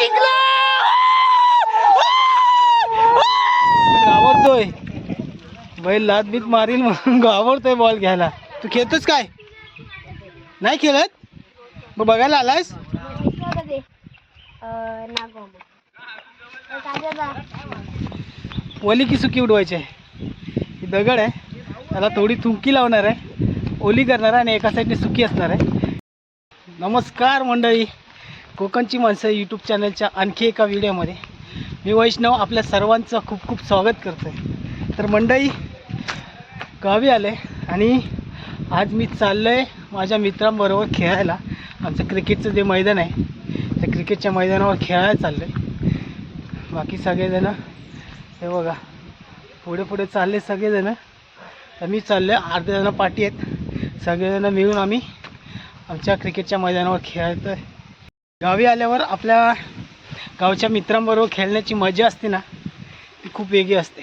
जिंकला! घाबरतोय बैल लात बीत मारील म्हणून घाबरतोय बॉल घ्यायला. तू खेळतोस काय? नाही खेळत? मग बघायला आलायस? ओली की सुकी उडवायची आहे? ही दगड आहे. त्याला थोडी थुंकी लावणार आहे. ओली करणार आहे आणि एका साईडने सुकी असणार आहे. नमस्कार मंडळी. कोकणची माणसं यूट्यूब चॅनलच्या आणखी एका व्हिडिओमध्ये मी वैष्णव आपल्या सर्वांचं खूप खूप स्वागत करतो आहे तर मंडई गावी आले आणि आज मी चाललो आहे माझ्या मित्रांबरोबर खेळायला. आमचं क्रिकेटचं जे मैदान आहे त्या क्रिकेटच्या मैदानावर खेळायला चाललो आहे बाकी सगळेजणं हे बघा पुढे पुढे चालले सगळेजणं. तर मी चाललो आहे अर्धे जणं पाठी आहेत. सगळेजणं मिळून आम्ही आमच्या क्रिकेटच्या मैदानावर खेळायचं आहे गावी आल्यावर आपल्या गावच्या मित्रांबरोबर खेळण्याची मजा असते ना ती खूप वेगळी असते.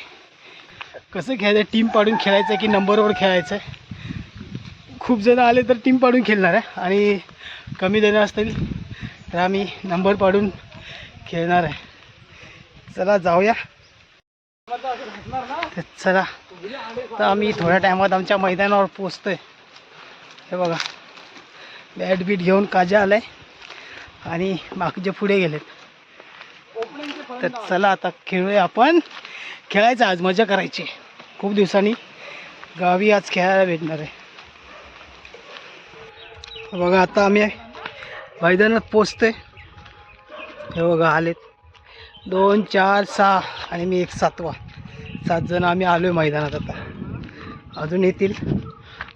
कसं खेळायचं टीम पाडून खेळायचं की नंबरवर खेळायचं? आहे खूप जण आले तर टीम पाडून खेळणार आहे आणि कमी जणं असतील तर आम्ही नंबर पाडून खेळणार आहे. चला जाऊया. चला तर आम्ही थोड्या टायमात आमच्या मैदानावर पोचतोय. हे बघा बॅट बीट घेऊन काजा आलाय. आणि बाकीचे पुढे गेलेत. तर चला आता खेळूया आपण. खेळायचं आज मजा करायची. खूप दिवसांनी गावी आज खेळायला भेटणार आहे. बघा आता आम्ही मैदानात पोचतोय. हे बघा आलेत. दोन चार सहा आणि मी एक सातवा. सात जण आम्ही आलो आहे मैदानात आता. अजून येतील.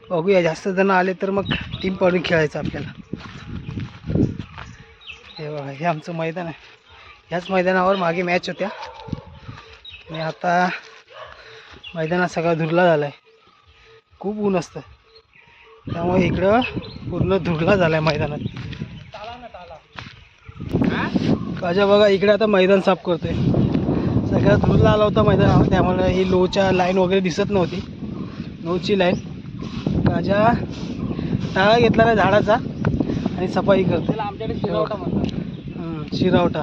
बघूया जास्त जण आले तर मग टीम पाडून खेळायचं आपल्याला. बघा हे आमचं मैदान आहे. ह्याच मैदानावर मागे मॅच होत्या. आणि आता मैदानात सगळा धुरला झाला आहे खूप ऊन असतं. त्यामुळे इकडं पूर्ण धुरला झाला आहे मैदानात. काजा बघा इकडे आता मैदान साफ करतोय. सगळ्यात धुरला आला होता मैदानावर. त्यामुळे ही लोच्या लाईन वगैरे दिसत नव्हती. लोची लाईन काजा टाळा घेतला नाही झाडाचा. आणि सफाई करते हं, शिरावटा.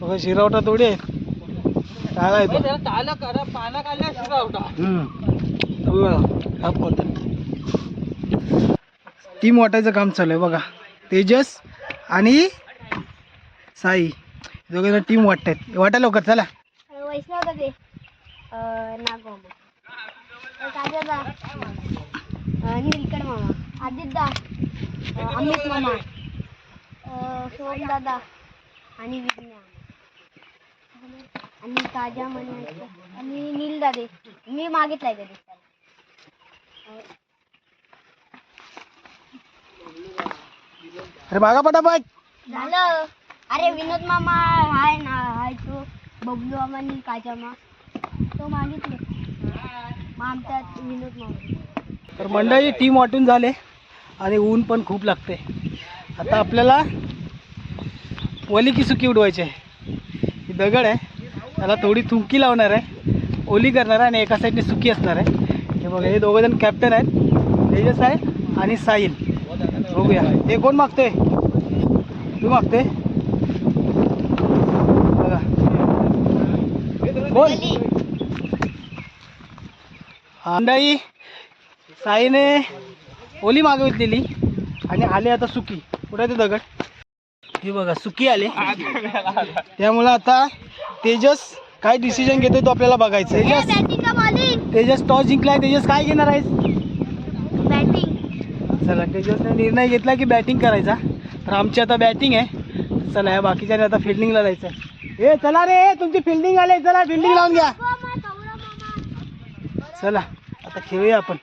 बघा शिरावटा थोडी आहे. टाळा आहे तो. हं. तो बघा, साफ करतोय. टीम वाटायचं काम चालू आहे बघा. तेजस आणि साई. दोघे टीम वाटतायत. वाटा लवकर चला. वैष्णव नागोमा काजदा मामा. अमित मामा. अं, सोम दादा. आणि विज्ञा आणि ताजा म्हणे आणि नील दादे मी मागितलाय कधी अरे मागा पटापट. झालं. अरे विनोद मामा हाय ना हाय तो. बबलू मामा आणि काजामा तो मागितले. मग आमच्यात विनोद मामा. तर मंडळी टीम वाटून झाले. आणि ऊन पण खूप लागते आता आपल्याला ओली की सुकी उडवायची आहे. ही दगड आहे. त्याला थोडी थुंकी लावणार आहे. ओली करणार आहे आणि एका साईडने सुकी असणार आहे. हे बघा हे दोघं जण कॅप्टन आहेत. तेजस आहे आणि साहिल. बघूया. हे कोण मागते तू मागते बघा. बोल मंडळी साईने ओली मागवितलेली आणि आले आता सुकी. कुठे ते दगड? हे बघा सुकी आले. त्यामुळं आता तेजस काय डिसिजन घेतोय तो आपल्याला बघायचं तेजस तेजस टॉस जिंकलाय तेजस काय घेणार आहेस? बॅटिंग चला तेजसने निर्णय घेतला की बॅटिंग करायचा. तर आमची आता बॅटिंग आहे. चला या बाकीच्याने आता फिल्डिंगला जायचं ए चला रे तुमची फिल्डिंग आले चला फिल्डिंग लावून घ्या. चला आता खेळूया आपण.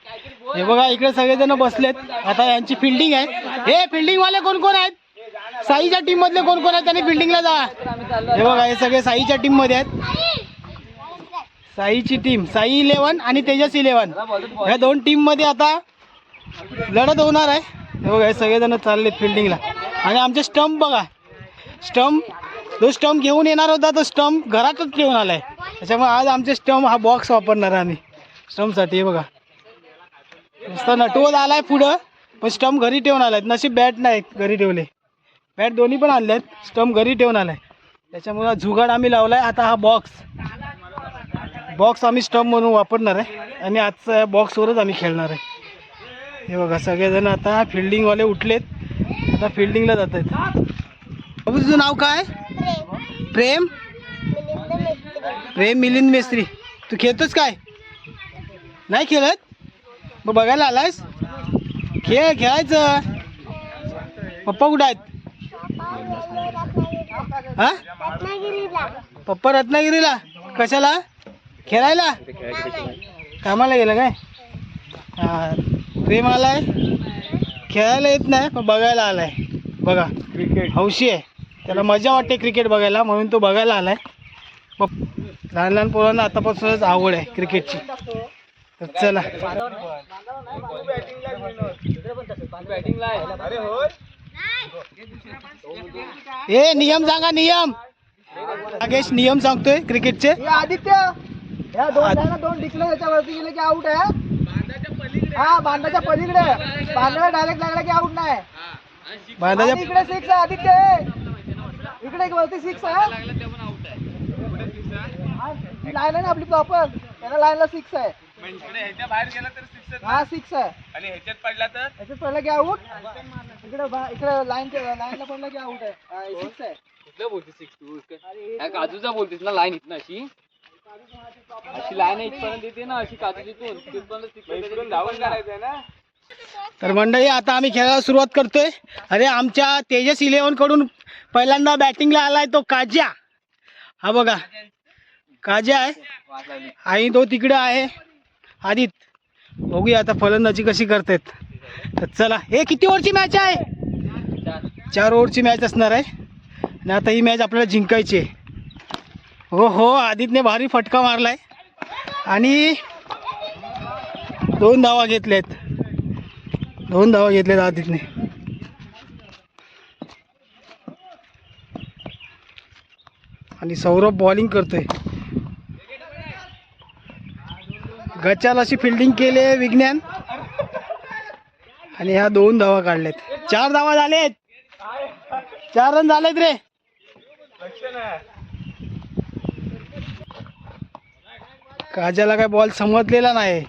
हे बघा इकडे सगळेजण बसलेत. आता यांची फिल्डिंग आहे. हे फिल्डिंग वाले कोण कोण आहेत? साईच्या टीम मधले कोण कोण आहेत? त्यांनी फिल्डिंगला जा. हे बघा हे सगळे साईच्या टीममध्ये आहेत. साईची टीम साई इलेव्हन आणि तेजस इलेव्हन ह्या दोन टीममध्ये आता लढत होणार आहे. हे बघा हे सगळेजण चाललेत फिल्डिंगला आणि आमचे स्टंप बघा. स्टंप जो स्टंप घेऊन येणार होता तो स्टंप घरातच ठेवून आलाय. त्याच्यामुळे आज आमचे स्टंप हा बॉक्स वापरणार आहे आम्ही. स्टंपसाठी हे बघा. नुसतं नटवत आलाय पुढं पण स्टंप घरी ठेवून आलाय. नशीब बॅट नाही घरी ठेवले. बॅट दोन्ही पण आणले आहेत स्टंप घरी ठेवून आलाय. त्याच्यामुळे जुगाड आम्ही लावलाय. आता हा बॉक्स बॉक्स आम्ही स्टंप म्हणून वापरणार आहे. आणि आजचा बॉक्सवरच आम्ही खेळणार आहे. हे बघा सगळेजण आता फिल्डिंगवाले उठलेत. आता फिल्डिंगला जात आहेत बाबू तुझं नाव काय? प्रेम. प्रेम मिलिंद मेस्त्री. तू खेळतोस काय? नाही खेळत? मग बघायला आलायस? खेळ खेळायचं. पप्पा कुठं आहेत? हा? पप्पा रत्नागिरीला. कशाला? खेळायला? कामाला गेलं काय? हा प्रेम आलाय. खेळायला येत नाही पण बघायला आलाय. बघा क्रिकेट हौशी आहे. त्याला मजा वाटते क्रिकेट बघायला म्हणून तो बघायला आलाय. पप लहान लहान पोरांना आतापासूनच आवड आहे क्रिकेटची तर चला. ए नियम सांगा नियम. नागेश नियम सांगतोय क्रिकेटचे. आदित्य. या दोन आहे ना दोन डिक्लेअर याच्यावरती गेले की आउट आहे. हा बांधाच्या पलीकडे. बांधाला डायरेक्ट लागला की आउट नाही. बांधाच्या इकडे सिक्स आहे आदित्य. इकडे एक वरती सिक्स आहे. लाईन आहे. ना आपली प्रॉपर त्याला लाईनला सिक्स आहे. हा सिक्स आहे. आणि ह्याच्यात पडला तर? याच्यात पडला की आउट इकडे बा- इकडे लाईन लाईनला पडला की आउट आहे. सिक्स आहे. कुठलं बोलतेस सिक्स तू? काय काजूचा बोलतेस ना लाईन इथनं अशी. अशी लाईन इथपर्यंत येते ना अशी काजू तिथून तिथपर्यंत धावून करायचंय ना? तर मंडळी आता आम्ही खेळायला सुरुवात करतोय. अरे आमच्या तेजस इलेव्हनकडून पहिल्यांदा बॅटिंगला आलाय तो काज्या. हा बघा. काज्या आहे. आणि तो तिकडे आहे. आदित बघूया आता फलंदाजी कशी करतायत तर चला हे किती ओव्हरची मॅच आहे? चार ओव्हरची मॅच असणार आहे. आणि आता ही मॅच आपल्याला जिंकायची आहे. हो हो आदितने भारी फटका मारलाय. आणि दोन धावा घेतल्यात. दोन धावा घेतल्यात आदितने. आणि सौरभ बॉलिंग करतोय. गचाल अशी फिल्डिंग केली आहे विज्ञान. आणि ह्या दोन धावा काढल्यात चार धावा झालेत. चार रन झालेत रे. काजाला काय बॉल समजलेला नाही.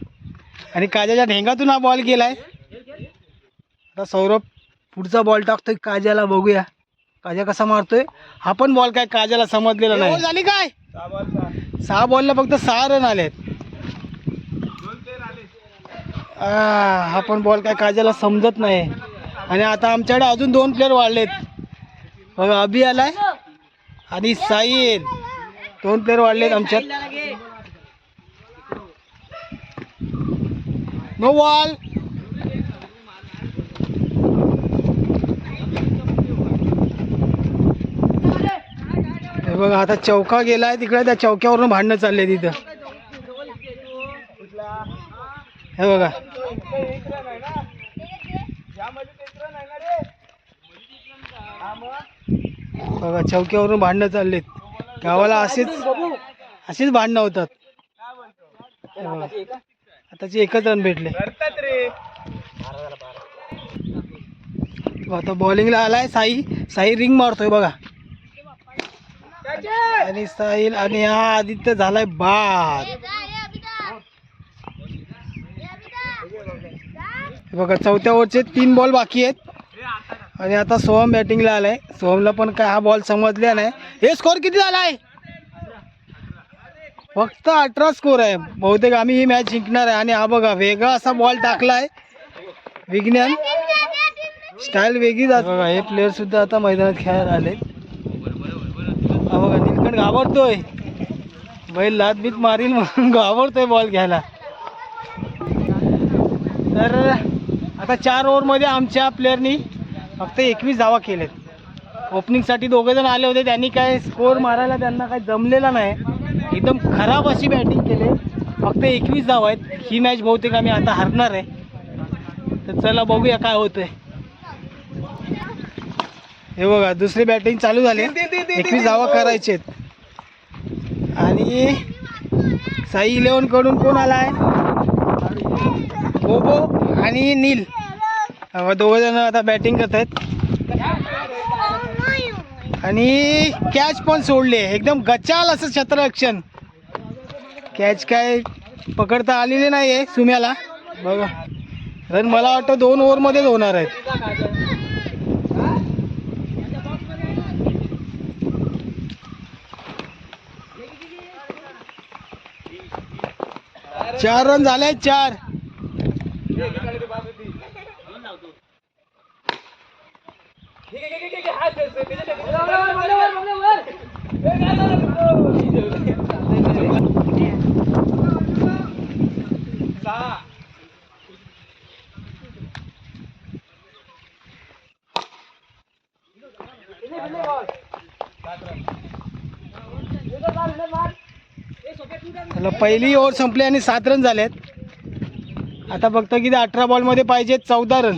आणि काजाच्या ढेंगातून हा बॉल गेलाय. आता सौरभ पुढचा बॉल टाकतोय काजाला बघूया. काजा कसा मारतोय? हा पण बॉल काय काजाला समजलेला नाही. झाली काय? सहा बॉलला फक्त सहा रन आलेत. हा पण बॉल काय काजाला समजत नाही. आणि आता आमच्याकडे अजून दोन प्लेअर वाढलेत. बघा अभि आलाय आणि साईल दोन प्लेअर वाढलेत आमच्यात. नो बॉल हे बघा आता चौका गेलाय तिकडे त्या चौक्यावरून भांडणं चालले तिथं. हे बघा. बघा चौक्यावरून भांडणं चाललेत. गावाला असेच अशीच भांडणं होतात. हे आताचे एकच रन भेटले. आता बॉलिंगला आलाय साई. साई रिंग मारतोय बघा. आणि साईल आणि हा आदित्य झालाय बाद हे बघा चौथ्या ओव्हरचे तीन बॉल बाकी आहेत. आणि आता सोहम बॅटिंगला आलाय. सोहमला पण काय हा बॉल समजला नाही. हे स्कोर किती झालाय? फक्त अठरा स्कोर आहे. बहुतेक आम्ही ही मॅच जिंकणार आहे. आणि हा बघा वेगळा असा बॉल टाकलाय. विज्ञान. स्टाईल वेगळी जात बघा हे प्लेअर सुद्धा आता मैदानात खेळायला आले हा बघा नीलकंठ घाबरतोय. बैल लात बीत मारील म्हणून घाबरतोय बॉल घ्यायला. तर आता चार ओव्हरमध्ये आमच्या प्लेअरनी फक्त एकवीस धावा केलेत. ओपनिंगसाठी दोघे जण आले होते त्यांनी काय स्कोर मारायला त्यांना काय जमलेला नाही. एकदम खराब अशी बॅटिंग केली. फक्त एकवीस धावा आहेत. ही मॅच बहुतेक आम्ही आता हरणार आहे. तर चला बघूया काय होतंय. हे बघा दुसरी बॅटिंग चालू झाली. एकवीस धावा करायचे आणि साई इलेव्हनकडून कोण आलाय? बोबो आणि नील. दोघ जण आता बॅटिंग करत आहेत. आणि कॅच पण सोडले. एकदम गचाल असं क्षेत्ररक्षण कॅच काय पकडता आलेली नाही आहे सुम्याला. बघा. रन मला वाटतं दोन ओव्हरमध्येच होणार आहेत. चार रन झाले चार चला पहिली ओव्हर संपली आणि सात रन झालेत. आता बघतो किती अठरा बॉलमध्ये पाहिजे चौदा रन.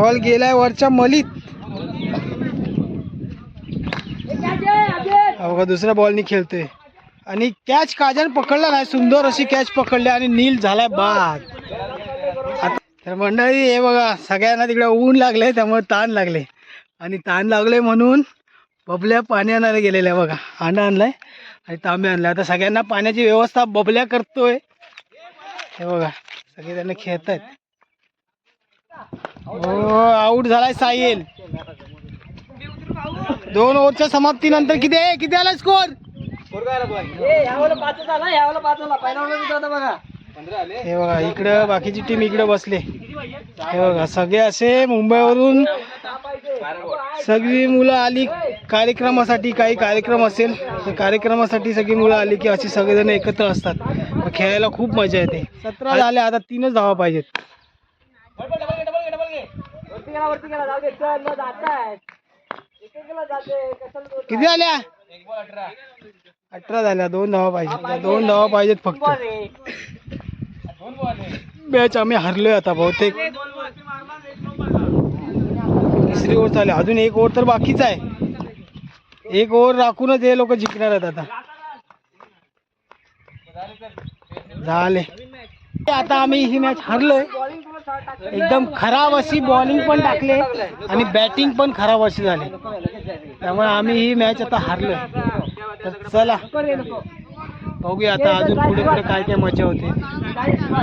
बॉल गेलाय वरच्या मलीत. अवघा दुसऱ्या बॉलनी खेळते आणि कॅच काजन पकडला नाही सुंदर अशी कॅच पकडली आणि नील झालाय बाद. आता तर मंडळी हे बघा सगळ्यांना तिकडे ऊन लागले त्यामुळे ताण लागले. आणि ताण लागले म्हणून बबल्या पाणी आणायला गेलेल्या बघा. हांडा आणलाय आणि तांबे आणले. आता सगळ्यांना पाण्याची व्यवस्था बबल्या करतोय. हे बघा सगळे त्यांना खेळत आहेत हो आऊट झालाय साहिल. दोन ओव्हरच्या समाप्तीनंतर किती आहे? किती आला स्कोर हे बघा इकडं बाकीची टीम इकडे बसले. हे बघा सगळे असे मुंबईवरून सगळी मुलं आली. कार्यक्रमासाठी काही कार्यक्रम असेल तर कार्यक्रमासाठी सगळी मुलं आली की अशी सगळेजण एकत्र असतात. मग खेळायला खूप मजा येते. सतरा झाले आता तीनच धावा पाहिजेत. किती झाल्या? अठरा झाल्या दोन धावा पाहिजे. दोन धावा पाहिजेत फक्त. मॅच आम्ही हरलोय आता बहुतेक. तिसरी ओव्हर चालू आहे. अजून एक ओव्हर तर बाकीच आहे. एक ओव्हर राखूनच हे लोक जिंकणार आहेत आता. झाले. आता आम्ही ही मॅच हरलोय. एकदम खराब अशी बॉलिंग पण टाकले आणि बॅटिंग पण खराब अशी झाली. त्यामुळे आम्ही ही मॅच आता हारलो तर चला बघूया आता अजून पुढे पुढे काय काय मजा होते.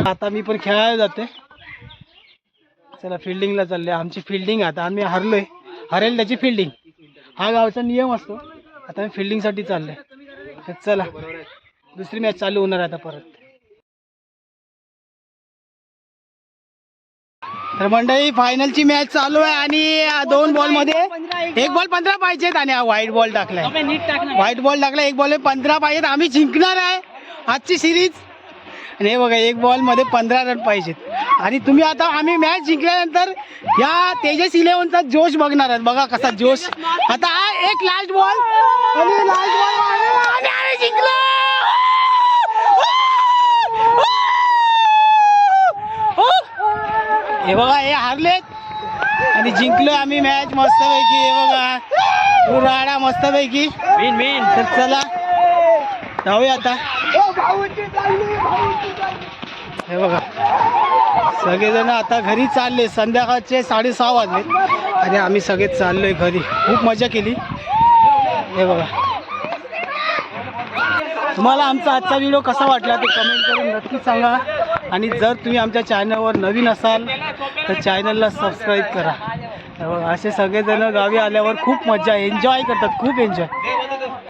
आता मी पण खेळायला जाते चला फिल्डिंगला चालले आमची फिल्डिंग आता आम्ही हरलोय. हरेल त्याची फिल्डिंग हा गावचा नियम असतो. आता मी फिल्डिंगसाठी चाललोय. तर चला दुसरी मॅच चालू होणार आहे आता परत. तर मंडळी फायनलची मॅच चालू आहे आणि दोन बॉलमध्ये एक बॉल पंधरा पाहिजेत आणि हा व्हाईट बॉल टाकलाय. व्हाईट बॉल टाकला एक बॉल पंधरा पाहिजेत. आम्ही जिंकणार आहे आजची सिरीज आणि हे बघा एक बॉलमध्ये पंधरा रन पाहिजेत. आणि तुम्ही आता आम्ही मॅच जिंकल्यानंतर या तेजस इलेव्हनचा जोश बघणार आहात. बघा कसा जोश. आता हा एक लास्ट बॉल आणि लास्ट बॉल जिंकलो हे बघा हे हारलेत. आणि जिंकलोय आम्ही मॅच मस्तपैकी हे बघा. उराडा मस्तपैकी. विन विन तर चला जाऊया आता. हे बघा. सगळेजण आता घरी चालले. संध्याकाळचे साडेसहा वाजले. आणि आम्ही सगळे चाललोय घरी. खूप मजा केली. हे बघा. तुम्हाला आमचा आजचा व्हिडिओ कसा वाटला ते कमेंट करून नक्की सांगा. आणि जर तुम्ही आमच्या चॅनलवर नवीन असाल तर चॅनलला सबस्क्राईब करा. असे सगळेजण गावी आल्यावर खूप मजा एन्जॉय करतात खूप एन्जॉय.